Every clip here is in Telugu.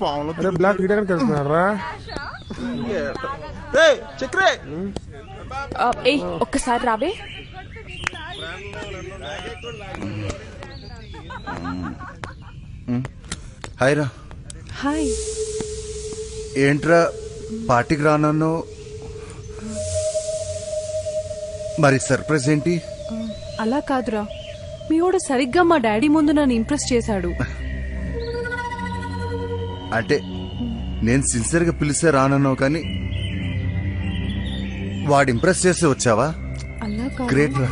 పావులు అరే బ్లాక్ కలుస్తున్నారా రేయ్, చక్రే! ఒక్కసారి రావే. హాయ్ రా. హాయ్. ఏంట్రా పార్టీకి రానన్ను? మరి సర్ప్రైజ్ ఏంటి? అలా కాదురా. మీ వాడు సరిగ్గా మా డాడీ ముందు నన్ను ఇంప్రెస్ చేశాడు. అంటే నేను సిన్సియర్గా పిలిస్తే రానన్నావు కానీ వాడు ఇంప్రెస్ చేస్తే వచ్చావా? అలా కాదు. గ్రేట్ రా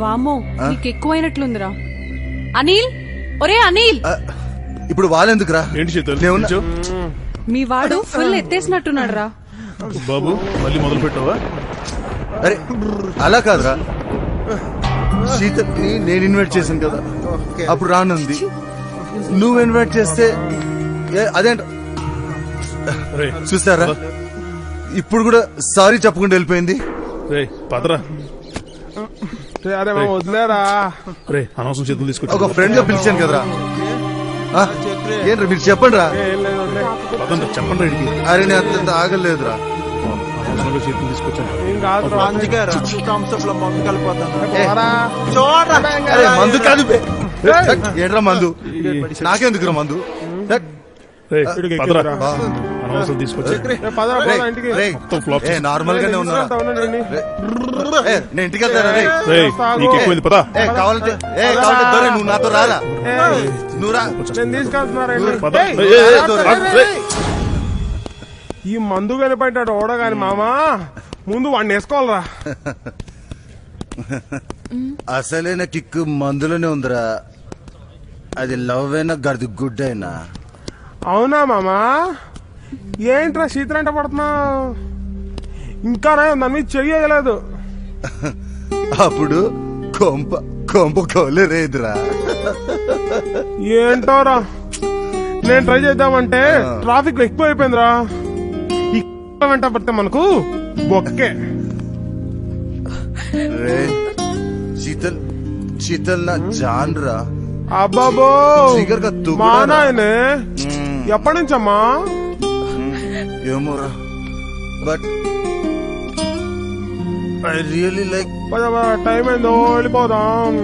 వామో నీకు ఎక్కువైనట్లుందిరా అనిల్? ఒరే అనిల్! ఆ, ఇప్పుడు వాళ్ళెందుకురా ఏంటి శీతల్ నేనున్నా- నిల్చో. మీ వాడు ఫుల్ ఎత్తేసినట్టున్నాడు రా బాబు మళ్ళీ మొదలు పెట్టావా అరే అలా కాదురా. శీతల్ని నేను ఇన్వైట్ చేశాను కదా. అప్పుడు రానుంది. నువ్వు ఇన్వైట్ చేస్తే ఏ, అదేంట? రే చూస్తారా? ఇప్పుడు కూడా సారీ చెప్పకుండా వెళ్ళిపోయింది. పదరా. అరే వదిలేరా? రే అనవసరం చేతులు ఒక ఫ్రెండ్గా పిలిచాను కదరా? ఏంట్రా మీరు చెప్పండి రా చెప్పండి అరే నేను అంత ఆగలేదురా. చేతులు తీసుకొచ్చాను. మందు కాదు బే. ఏంట్రా మందు? నాకెందుకురా మందు? నార్మల్ గానే ఉన్నా. నేను ఇంటికి వెళ్తారా కావాలంటే దొరే నువ్వు నాతో రారా? నువ్వు రా. ఈ మందు కలిపేటాడు ఓడగాని మామా. ముందు వాడిని వేసుకోవాలరా. అసలైన కిక్ మందులోనే ఉందిరా. అది లవ్ అయినా గది గుడ్ అయినా. అవునా మామా? ఏంట్రా శీతలంట పడుతున్నావు? ఇంకా నా దాని మీద చెయ్యలేదు అప్పుడు కొంప కొంప కోలేరేదిరా ఏంటోరా? నేను ట్రై చేద్దామంటే ట్రాఫిక్ ఎక్కువ అయిపోయిందిరా వెంట పడితే మనకు బొక్కే. రే శీతల్ శీతల్ నా జాన్ రా అబ్బాబో జిగర్గా మా తుగుడారా? నాయనే మ్మ్. ఎప్పటి నుంచమ్మా ఏమోరా బట్ ఐ రియలీ లైక్ పద పద, టైం అయిందో వెళ్ళిపోదాం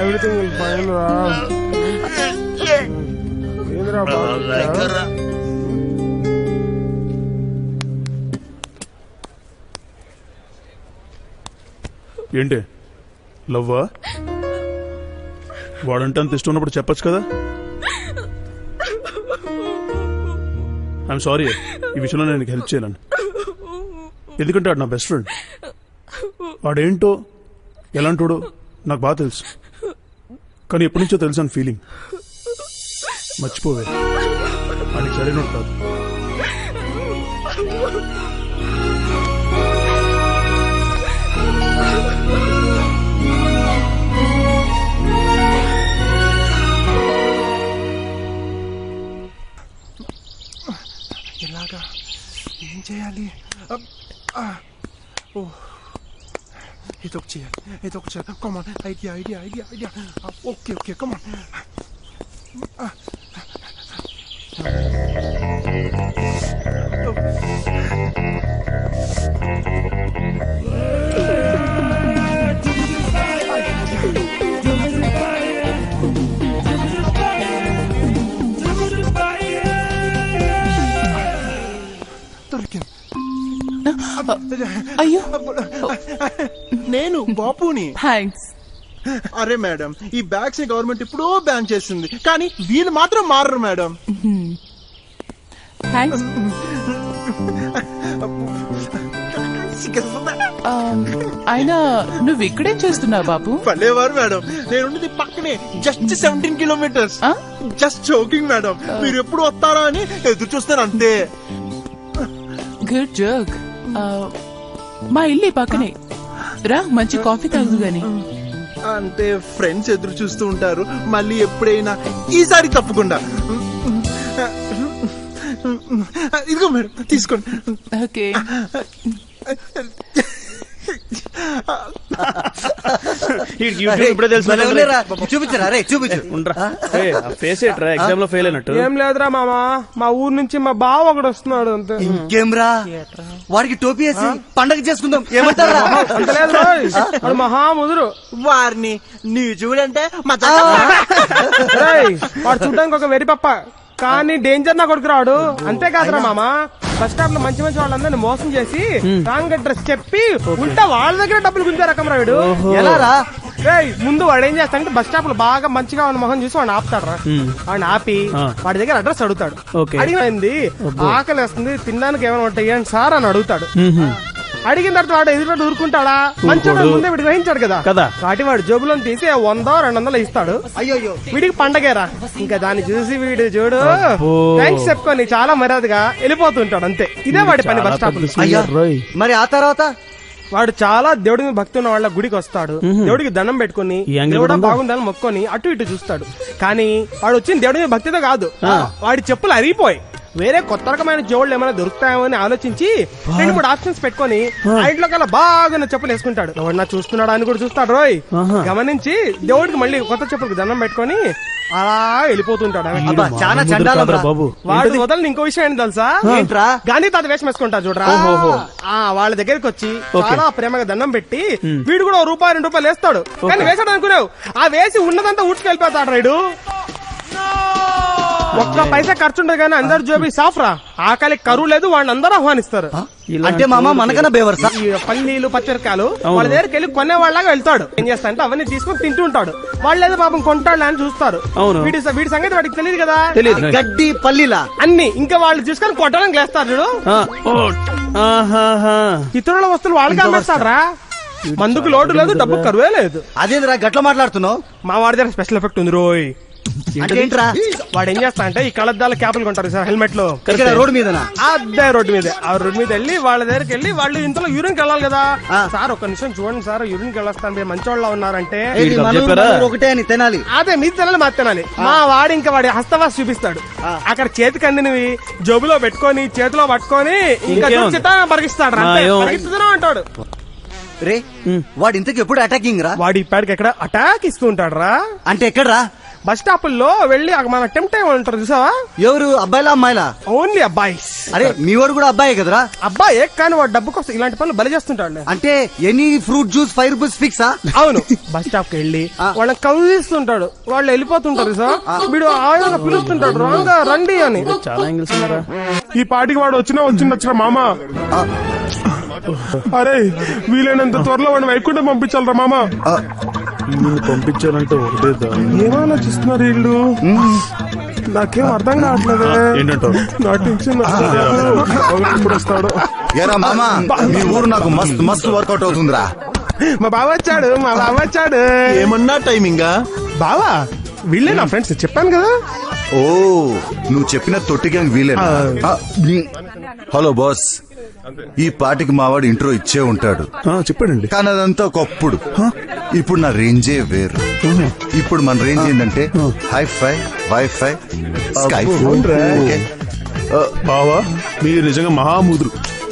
ఎవ్రీథింగ్ ఫైన్ రా ఏందిరా ఏంటి? లవ్వా? వాడంటే అంత ఇష్టం ఉన్నప్పుడు చెప్పచ్చు కదా? ఐఎమ్ సారీ ఈ విషయంలో నేను హెల్ప్ చేయలేను. ఎందుకంటే వాడు నా బెస్ట్ ఫ్రెండ్ వాడేంటో ఎలాంటోడో నాకు బాగా తెలుసు. కానీ ఎప్పటి నుంచో తెలుసు అని ఫీలింగ్ మర్చిపోవే. వాడికి సరైన కాదు. ఎలాగా ఏం చేయాలి? అబ్, ఆ, ఓ. ఏదో ఒక చేయాలి ఏదో ఒక చేయాలి. Come on idea idea idea idea okay okay come on దొరికింది అయ్యో. నేను బాపుని. థ్యాంక్స్ అరే మేడం ఈ బ్యాగ్స్ని గవర్నమెంట్ ఇప్పుడు బ్యాన్ చేసింది. కానీ వీళ్ళు మాత్రం మారరు మేడం. థ్యాంక్స్ అయినా నువ్వు ఇక్కడేం చేస్తున్నావు బాబు పర్లేవారు మేడం నేను ఉన్నది పక్కనే జస్ట్ సెవెంటీన్ కిలోమీటర్స్ ఆ? Just joking madam. మీరు ఎప్పుడు వస్తారా అని ఎదురు చూస్తారు అంతే. గుడ్ జోక్ మా ఇల్లు పక్కనే. రా మంచి కాఫీ తాగు గాని. అంటే ఫ్రెండ్స్ ఎదురు చూస్తూ ఉంటారు. మళ్ళీ ఎప్పుడైనా ఈసారి తప్పకుండా. ఇదిగో మేడం తీసుకోండి. ఓకే. ఇప్పుడే తెలుసు భలే ఉన్నారా? చూపించరా రే చూపించు. ఫేస్ ఎట్రా ఎగ్జామ్లో ఫెయిల్ అయినట్టు. ఏం లేదురా మామ మా ఊరు నుంచి మా బావ ఒకడు వస్తున్నాడు అంతే. ఇంకేంరా? వాడికి టోపీ వేసి పండగ చేసుకుందాం. ఏమంటారా అంత లేదు రోయ్. వాడు మహా ముదురు. వారిని నీ చూడంటే మా రేయ్, వాడు చూడడానికి ఒక వెరి పప్ప కానీ డేంజర్ నా కొడుకు రాడు అంతేకాదురా మామ. బస్ స్టాప్లో మంచి మంచి వాళ్ళందరినీ మోసం చేసి రాంగ్ అడ్రస్ చెప్పి ఉంటే వాళ్ళ దగ్గర డబ్బులు గుంజే రకం రాడు ఎలా రా రేయ్ ముందు వాడు ఏం చేస్తాడంటే బస్ స్టాప్లో బాగా మంచిగా ఉన్న మొహం చూసి వాడిని ఆపుతాడు రా వాడిని ఆపి వాడి దగ్గర అడ్రస్ అడుగుతాడు. ఓకే. అడిగింది ఆకలి వేస్తుంది తినడానికి ఏమైనా ఉంటాయి అని సార్ అని అడుగుతాడు. అడిగిన తర్వాత వాడు ఎదురు ఊరుకుంటాడా? మంచిగా ముందే వీడు గ్రహించాడు కదా? కదా. కాబట్టి వాడు జోబులో తీసి వందో రెండు వందలు ఇస్తాడు. అయ్యో వీడికి పండగేరా. ఇంకా దాన్ని చూసి వీడు చూడు. థ్యాంక్స్ చెప్పుకొని చాలా మర్యాదగా వెళ్ళిపోతుంటాడు అంతే. ఇదే వాడి పని బస్ స్టాప్లో. అయ్యా మరి ఆ తర్వాత? వాడు చాలా దేవుడి మీద భక్తి ఉన్న వాళ్ళ గుడికి వస్తాడు. దేవుడికి దండం పెట్టుకుని దేవుడా? బాగుందని మొక్కొని అటు ఇటు చూస్తాడు. కానీ వాడు వచ్చిన దేవుడి మీద భక్తితో కాదు. వాడి చెప్పులు అరిగిపోయి వేరే కొత్త రకమైన జోళ్ళు ఏమైనా దొరుకుతాయేమో అని ఆలోచించి రెండు మూడు ఆప్షన్స్ పెట్టుకొని ఆ ఇంట్లో కల్లా బాగా చెప్పులు వేసుకుంటాడు. ఎవడన్నా చూస్తున్నాడా అని కూడా చూస్తాడు రోయ్. గమనించి దేవుడికి మళ్ళీ కొత్త చెప్పులకు దండం పెట్టుకొని అలా వెళ్ళిపోతుంటాడు అబ్బా చాలా చండాలం రా. బాబు. వాడు వదలని ఇంకో విషయం ఏంటి తెలుసా? ఏంట్రా? గాంధీ తాత వేషం వేసుకుంటా చూడరా. ఆ వాళ్ళ దగ్గరికి వచ్చి చాలా ప్రేమగా దండం పెట్టి వీడు కూడా ఓ రూపాయి రెండు రూపాయలు వేస్తాడు. కానీ వేసాడు అనుకున్నావు. ఆ వేసి ఉన్నదంతా ఊడ్చుకెళ్ళిపోతాడు రైడు ఒక్క పైసా ఖర్చు ఉండదు కానీ అందరు జోబి సాఫ్రా. ఆకలి కరువు లేదు వాళ్ళని అందరూ ఆహ్వానిస్తారు అంటే మామ మనకన్నా బేవర్సా ఈ పల్లీలు పచ్చరికాయలు వాళ్ళ దగ్గరికి వెళ్ళి కొనే వాళ్ళగా వెళ్తాడు. ఏం చేస్తా అంటే అవన్నీ తీసుకొని తింటూ ఉంటాడు. వాళ్ళు ఏదో పాపం కొంటాడు అని చూస్తారు. వీడి వీడి సంగతి వాడికి తెలియదు కదా. తెలియదు గడ్డి పల్లీలా? అన్ని ఇంకా వాళ్ళు చూసుకొని కొట్టడానికి లేస్తారు చూడు. ఇతరుల వస్తువులు వాళ్ళకి అమ్మేస్తాడరా మందుకు లోటు లేదు డబ్బు కరువే లేదు. అదేంద్రా గట్ల మాట్లాడుతున్నావు? మా వాడి దగ్గర స్పెషల్ ఎఫెక్ట్ ఉంది రోయ్. అంటే ఏంట్రా వాడు ఏం చేస్తా అంటే ఈ కళ్ళద్దాల క్యాపులు కొంటారు సార్ హెల్మెట్లో. రోడ్డు మీదనా? అదే రోడ్డు మీద. ఆ రోడ్డు మీద వెళ్ళి వాళ్ళ దగ్గరికి వెళ్ళి వాళ్ళు ఇంతలో యూరిన్ వెళ్ళాలి కదా. సార్ ఒక నిమిషం చూడండి సార్ యూరిన్ వెళ్ళొస్తాను మీరు ఉన్నారంటే. చెప్పారా? మన ఊరు ఒకటే అని తినాలి. అదే మీ తినాలి మా తినాలి. మా వాడు ఇంకా వాడి హస్తవాస్ చూపిస్తాడు. అక్కడ చేతికి అందినవి జోబులో పెట్టుకొని చేతిలో పట్టుకొని ఇంకా? చిత్తా పరిగిస్తాడు రా. అంటాడు. రే వాడు ఇంతకు ఎప్పుడు అటాకింగ్ రా? వాడి ఇప్పటికి ఎక్కడ? అటాక్ ఇస్తూ ఉంటాడు రా అంటే ఎక్కడ్రా? బస్ స్టాపుల్లో వెళ్ళి అక్కడ మన టెంప్ట్ అయి ఉంటారు చూసావా? ఎవరు? అబ్బాయిలా అమ్మాయిలా? ఓన్లీ అబ్బాయి. అరే మీ వాడు కూడా అబ్బాయే కదరా? అబ్బాయి కానీ వాడు డబ్బు కోసం ఇలాంటి పనులు బలి చేస్తుంటాడు అంటే any fruit juice five rupees ఫిక్సా? అవును. బస్ స్టాప్కి వెళ్ళి వాళ్ళని కౌగిస్తుంటాడు వాళ్ళు వెళ్ళిపోతుంటారు సార్ వీడు ఆయన పిలుస్తుంటాడు. రాంగా రండి అని. చాలా యాంగిల్స్ ఉన్నారా? ఈ పాటికి వాడు వచ్చినా వచ్చిండొచ్చురా మామ? అరే వీలైనంత త్వరలో వాడిని వైకుంఠం పంపించాలరా మామ. నిన్ను పంపించాలంటే ఒకటే దారి. ఏం ఆలోచిస్తున్నారు వీళ్ళు? నాకేం అర్థం కావట్లేదు. ఏంటంటావు నా టెన్షన్ ఇప్పుడు వస్తాడు. ఎరా మామా మీ ఊరు నాకు మస్తు మస్తు వర్కౌట్ అవుతుందిరా. మా బావ వచ్చాడు మా బావ వచ్చాడు. ఏమన్నా టైమింగా? బావా వీళ్ళే నా ఫ్రెండ్స్ చెప్పాను కదా. ఓ నువ్వు చెప్పిన తొట్టి గ్యాంగ్ నీ- హలో బాస్. ఈ పాటికి మావాడు ఇంట్రో ఇచ్చే ఉంటాడు. చెప్పాడండి. కానీ అదంతా ఒకప్పుడు. ఇప్పుడు నా రేంజే వేరు. ఇప్పుడు మన రేంజ్ ఏంటంటే హై ఫై వైఫై స్కై బావా మీరు నిజంగా మహాముదురు.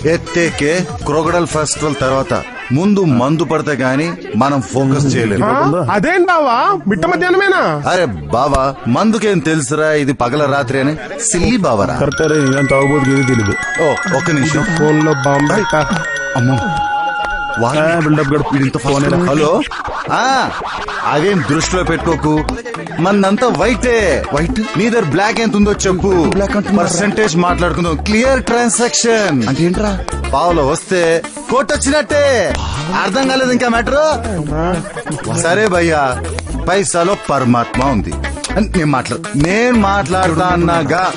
ఎత్తేకే క్రోకడల్ ఫెస్టివల్ తర్వాత ముందు మందు పడితే గాని మనం ఫోకస్ చేయలేము. అదేం బావా? మిట్ట మధ్యాహ్నమేనా? అరే బావా మందుకేం తెలుసురా? ఇది పగల రాత్రి అని. సిల్లి బావరా? ఏది తెలీదు. ఓ ఒక్క నిమిషం. ఫోన్లో బాంబే అమ్మో. వా- బిల్డప్ గడు వీడింత ఫోన్ హలో? ఆ అదేం దృష్టిలో పెట్టుకోకు. మనంతా వైటే. వైట్? నీ దగ్గర బ్లాక్ ఎంత ఉందో చెప్పు పర్సెంటేజ్ మాట్లాడుకుందాం. Clear transaction. అంటే ఏంట్రా? పావులో వస్తే కోట్ వచ్చినట్టే. అర్థం కాలేదు ఇంకా మ్యాటర్? సరే భయ్యా పైసాలో పరమాత్మ ఉంది. అని నేను మాట్లాడు నేను మాట్లాడుతా అన్నాగా.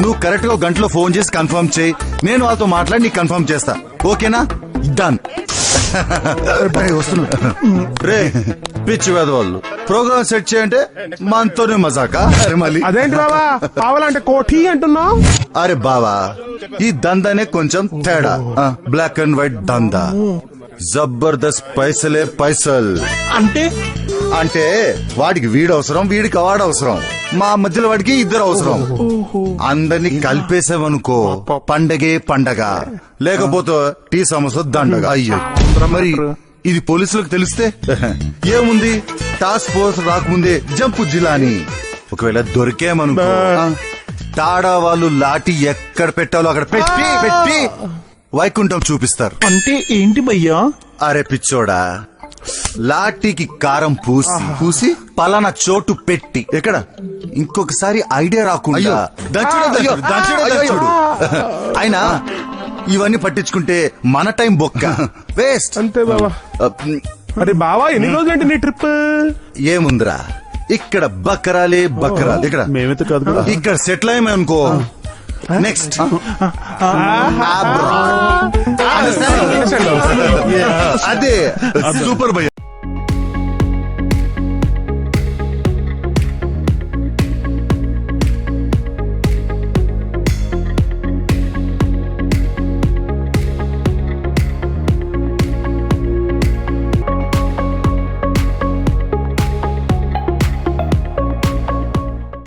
నువ్వు కరెక్ట్గా గంటలో ఫోన్ చేసి కన్ఫర్మ్ చేయి. నేను వాళ్ళతో మాట్లాడి నీకు కన్ఫర్మ్ చేస్తా. ఓకేనా? డన్ రే పిచ్చి వేదవాళ్ళు. ప్రోగ్రామ్ సెట్ చేయంటే మనతోనే మజాకా? అరే మళ్ళీ. అదేంటి బావా? కావాలంటే కోఠి అంటున్నావు? అరే బావా ఈ దందానే కొంచెం తేడా. బ్లాక్ అండ్ వైట్ దందా. జబర్దస్త్ పైసలే పైసల్. అంటే? అంటే వాడికి వీడు అవసరం వీడికి వాడు అవసరం. మా మధ్యలో వాడికి ఇద్దరు అవసరం. అందరినీ కలిపేసామనుకో పండగే పండగ. లేకపోతే టీ సమస్య దండగ. అయ్యో. మరి ఇది పోలీసులకు తెలిస్తే? ఏముంది? టాస్క్ ఫోర్స్ రాకముందే జంపు జిలాని. ఒకవేళ దొరికేమనుకో తాడా వాళ్ళు లాఠీ ఎక్కడ పెట్టాలో అక్కడ పెట్టి పెట్టి వైకుంఠం చూపిస్తారు. అంటే ఏంటి భయ్యా? అరే పిచ్చోడా లాఠీకి కారం పూసి పూసి పలానా చోటు పెట్టి. ఎక్కడ? ఇంకొకసారి ఐడియా రాకుండా. దంచుడు, ఇవన్నీ పట్టించుకుంటే మన టైం బొక్క. వేస్ట్. అంతే బావా. అరే బావా ఎన్ని రోజులు నీ ట్రిప్? ఏముందిరా? ఇక్కడ బకరాలే బకరాలు. ఇక్కడ మేమైతే కాదు కదా. ఇక్కడ సెటిల్ అయ్యామనుకో నెక్స్ట్ అదే. సూపర్ భయ్య